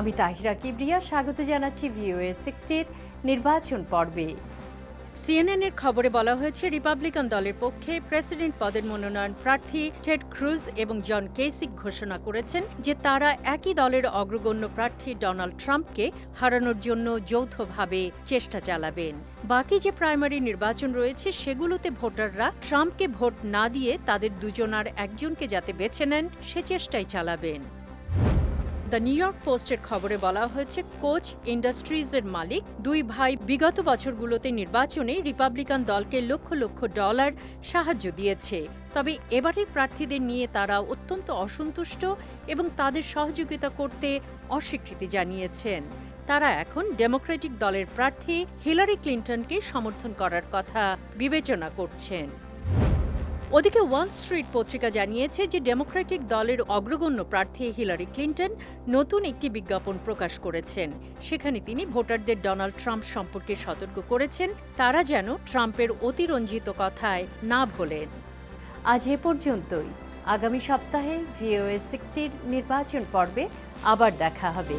আমি তাহিরা কিবরিয়া, স্বাগত জানাচ্ছি ভিওএ সিক্সটির নির্বাচন পর্বে। সিএনএনের খবরে বলা হয়েছে, রিপাবলিকান দলের পক্ষে প্রেসিডেন্ট পদের মনোনয়ন প্রার্থী টেড ক্রুজ এবং জন কেসিক ঘোষণা করেছেন যে তারা একই দলের অগ্রগণ্য প্রার্থী ডোনাল্ড ট্রাম্পকে হারানোর জন্য যৌথভাবে চেষ্টা চালাবেন। বাকি যে প্রাইমারি নির্বাচন রয়েছে, সেগুলোতে ভোটাররা ট্রাম্পকে ভোট না দিয়ে তাদের দুজনার একজনকে যাতে বেছে নেন, সে চেষ্টাই চালাবেন। দ্য নিউ ইয়র্ক পোস্টের খবরে বলা হয়েছে, কোচ ইন্ডাস্ট্রিজের মালিক দুই ভাই বিগত বছরগুলোতে নির্বাচনে রিপাবলিকান দলকে লক্ষ লক্ষ ডলার সাহায্য দিয়েছে। তবে এবারের প্রার্থীদের নিয়ে তারা অত্যন্ত অসন্তুষ্ট এবং তাদের সহযোগিতা করতে অস্বীকৃতি জানিয়েছেন। তারা এখন ডেমোক্রেটিক দলের প্রার্থী হিলারি ক্লিন্টনকে সমর্থন করার কথা বিবেচনা করছেন। ওদিকে ওয়াল স্ট্রিট পত্রিকা জানিয়েছে যে ডেমোক্রেটিক দলের অগ্রগণ্য প্রার্থী হিলারি ক্লিন্টন নতুন একটি বিজ্ঞাপন প্রকাশ করেছেন। সেখানে তিনি ভোটারদের ডোনাল্ড ট্রাম্প সম্পর্কে সতর্ক করেছেন, তারা যেন ট্রাম্পের অতিরঞ্জিত কথায় না ভোলেন। আজ এ পর্যন্তই। আগামী সপ্তাহে ভিওএ সিক্সটির নির্বাচন পর্বে আবার দেখা হবে।